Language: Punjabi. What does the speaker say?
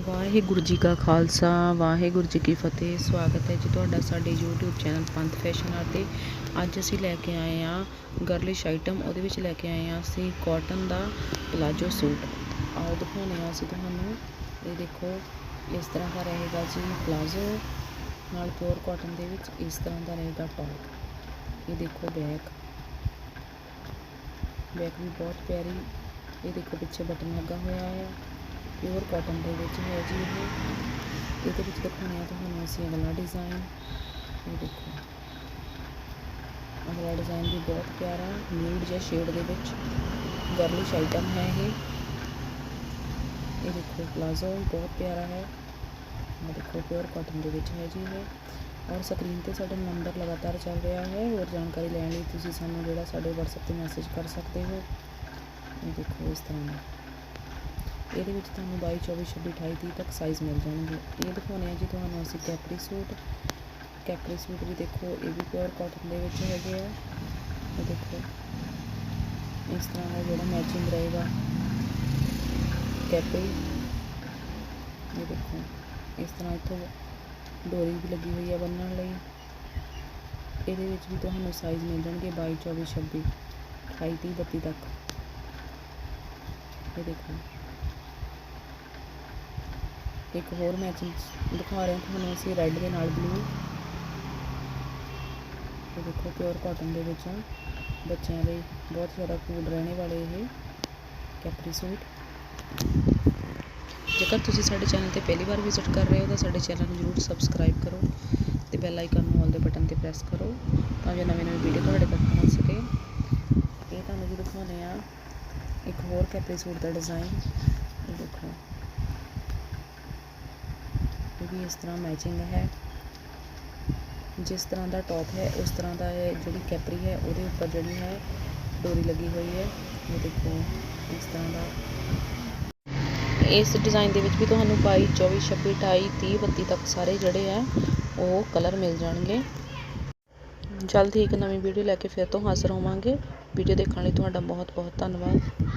ਵਾਹਿਗੁਰੂ ਜੀ ਕਾ ਖਾਲਸਾ, ਵਾਹਿਗੁਰੂ ਜੀ ਕੀ ਫਤਿਹ। ਸਵਾਗਤ ਹੈ ਜੀ ਤੁਹਾਡਾ ਸਾਡੇ YouTube channel Panth fashion R ਤੇ ਅੱਜ ਅਸੀਂ ਲੈ ਕੇ ਆਏ ਆ ਗਰਲਿਸ਼ ਆਈਟਮ, ਉਹਦੇ ਵਿੱਚ ਲੈ ਕੇ ਆਏ ਆ ਅਸੀਂ ਕਾਟਨ ਦਾ ਪਲਾਜੋ ਸੂਟ। ਆਓ ਦਿਖਾਉਂਦੇ ਆ ਅਸੀਂ ਤੁਹਾਨੂੰ। ਇਹ ਦੇਖੋ, ਇਸ ਤਰ੍ਹਾਂ ਦਾ ਰਹੇਗਾ ਜੀ ਪਲਾਜੋ, ਨਾਲ ਪਿਓਰ ਕਾਟਨ ਦੇ ਵਿੱਚ ਇਸ ਤਰ੍ਹਾਂ ਦਾ ਰਹੇਗਾ ਟੌਪ। ਇਹ ਦੇਖੋ ਬੈਕ। ਬੈਕ ਵੀ ਬਹੁਤ ਪਿਆਰੀ। ਇਹ ਦੇਖੋ ਪਿੱਛੇ ਬਟਨ ਲੱਗਾ ਹੋਇਆ ਹੈ। ਪਿਓਰ ਕਾਟਨ ਦੇ ਵਿੱਚ ਹੈ ਜੀ ਇਹ। ਇਹਦੇ ਵਿੱਚ ਦਿਖਾਉਣੇ ਆ ਤੁਹਾਨੂੰ ਅਸੀਂ ਅਗਲਾ ਡਿਜ਼ਾਈਨ ਇਹ ਦੇਖੋ। ਅਗਲਾ ਡਿਜ਼ਾਈਨ ਵੀ ਬਹੁਤ ਪਿਆਰਾ ਨਿਊਡ ਜਿਹਾ ਸ਼ੇਡ ਦੇ ਵਿੱਚ। ਗਰਲਿਸ਼ ਆਈਟਮ ਹੈ ਇਹ। ਇਹ ਦੇਖੋ ਪਲਾਜ਼ੋ ਵੀ ਬਹੁਤ ਪਿਆਰਾ ਹੈ। ਇਹ ਦੇਖੋ ਪਿਓਰ ਕਾਟਨ ਦੇ ਵਿੱਚ ਹੈ ਜੀ ਇਹ। ਔਰ ਸਕਰੀਨ ਤੇ ਸਾਡਾ ਨੰਬਰ ਲਗਾਤਾਰ ਚੱਲ ਰਿਹਾ ਹੈ। ਹੋਰ ਜਾਣਕਾਰੀ ਲੈਣ ਲਈ ਤੁਸੀਂ ਸਾਨੂੰ ਜਿਹੜਾ ਸਾਡੇ WhatsApp ਤੇ ਮੈਸੇਜ ਕਰ ਸਕਦੇ ਹੋ। ਇਹ ਦੇਖੋ, ਇਸ ਤਰ੍ਹਾਂ ਦਾ। ਇਹਦੇ ਵਿੱਚ ਤੁਹਾਨੂੰ 22 24 26 28 30 ਤੱਕ ਸਾਈਜ਼ ਮਿਲ ਜਾਣਗੇ। ਇਹ ਦਿਖਾਉਣੇ ਆ ਜੀ ਤੁਹਾਨੂੰ ਅਸੀਂ ਕੈਪਰੀ ਸੂਟ। ਕੈਪਰੀ ਸੂਟ ਵੀ ਦੇਖੋ, ਇਹ ਵੀ ਪਿਓਰ ਕਾਟਨ ਦੇ ਵਿੱਚ ਹੈਗੇ ਆ। ਇਹ ਦੇਖੋ, ਇਸ ਤਰ੍ਹਾਂ ਦਾ ਜਿਹੜਾ ਮੈਚਿੰਗ ਰਹੇਗਾ। ਕੈਪਰੀ। ਇਹ ਦੇਖੋ, ਇਸ ਤਰ੍ਹਾਂ ਇੱਥੋਂ ਡੋਰੀ ਵੀ ਲੱਗੀ ਹੋਈ ਹੈ ਬੰਨਣ ਲਈ। ਇਹਦੇ ਵਿੱਚ ਵੀ ਤੁਹਾਨੂੰ ਸਾਈਜ਼ ਮਿਲ ਜਾਣਗੇ 22 24 26 28 30 32 ਤੱਕ। ਇਹ ਦੇਖੋ। ਇੱਕ ਹੋਰ ਮੈਚਿੰਗ ਦਿਖਾ ਰਹੇ ਤੁਹਾਨੂੰ ਅਸੀਂ ਰੈੱਡ ਦੇ ਨਾਲ ਬਲੂ ਇਹ ਦੇਖੋ ਪਿਓਰ ਕਾਟਨ ਦੇ ਵਿੱਚ ਬੱਚਿਆਂ ਲਈ ਬਹੁਤ ਜ਼ਿਆਦਾ ਕੂਲ ਰਹਿਣੇ ਵਾਲੇ ਇਹ ਕੈਪਰੀ ਸੂਟ ਜੇਕਰ ਤੁਸੀਂ ਸਾਡੇ ਚੈਨਲ ਤੇ ਪਹਿਲੀ ਵਾਰ ਵਿਜ਼ਿਟ ਕਰ ਰਹੇ ਹੋ ਤਾਂ ਸਾਡੇ ਚੈਨਲ ਨੂੰ ਜਰੂਰ ਸਬਸਕ੍ਰਾਈਬ ਕਰੋ ਤੇ ਬੈਲ ਆਈਕਨ ਨੂੰ ਆਲ ਦੇ ਬਟਨ ਤੇ ਪ੍ਰੈਸ ਕਰੋ ਤਾਂ ਜੋ ਨਵੀਂ ਨਵੀਂ ਵੀਡੀਓ ਤੁਹਾਡੇ ਤੱਕ ਪਹੁੰਚ ਸਕੇ। ਇਹ ਤੁਹਾਨੂੰ ਜੀ ਦਿਖਾਉਂਦੇ ਆ ਇੱਕ ਹੋਰ ਕੈਪਰੀ ਸੂਟ ਦਾ ਡਿਜ਼ਾਈਨ ਇਹ ਦੇਖੋ। ਇਹ ਵੀ ਇਸ ਤਰ੍ਹਾਂ ਮੈਚਿੰਗ ਹੈ। ਜਿਸ ਤਰ੍ਹਾਂ ਦਾ ਟੌਪ ਹੈ, ਉਸ ਤਰ੍ਹਾਂ ਦਾ ਇਹ ਜਿਹੜੀ ਕੈਪਰੀ ਹੈ, ਉਹਦੇ ਉੱਪਰ ਜਿਹੜੀ ਹੈ ਡੋਰੀ ਲੱਗੀ ਹੋਈ ਹੈ। ਇਹ ਦੇਖੋ, ਇਸ ਤਰ੍ਹਾਂ ਦਾ। ਇਸ ਡਿਜ਼ਾਈਨ ਦੇ ਵਿੱਚ ਵੀ ਤੁਹਾਨੂੰ 22 24 26 28 30 32 ਤੱਕ ਸਾਰੇ ਜਿਹੜੇ ਆ, ਉਹ ਕਲਰ ਮਿਲ ਜਾਣਗੇ। ਜਲਦ ਹੀ ਇੱਕ ਨਵੀਂ ਵੀਡੀਓ ਲੈ ਕੇ ਫਿਰ ਤੋਂ ਹਾਜ਼ਰ ਹੋਵਾਂਗੇ। ਵੀਡੀਓ ਦੇਖਣ ਲਈ ਤੁਹਾਡਾ ਬਹੁਤ ਬਹੁਤ ਧੰਨਵਾਦ।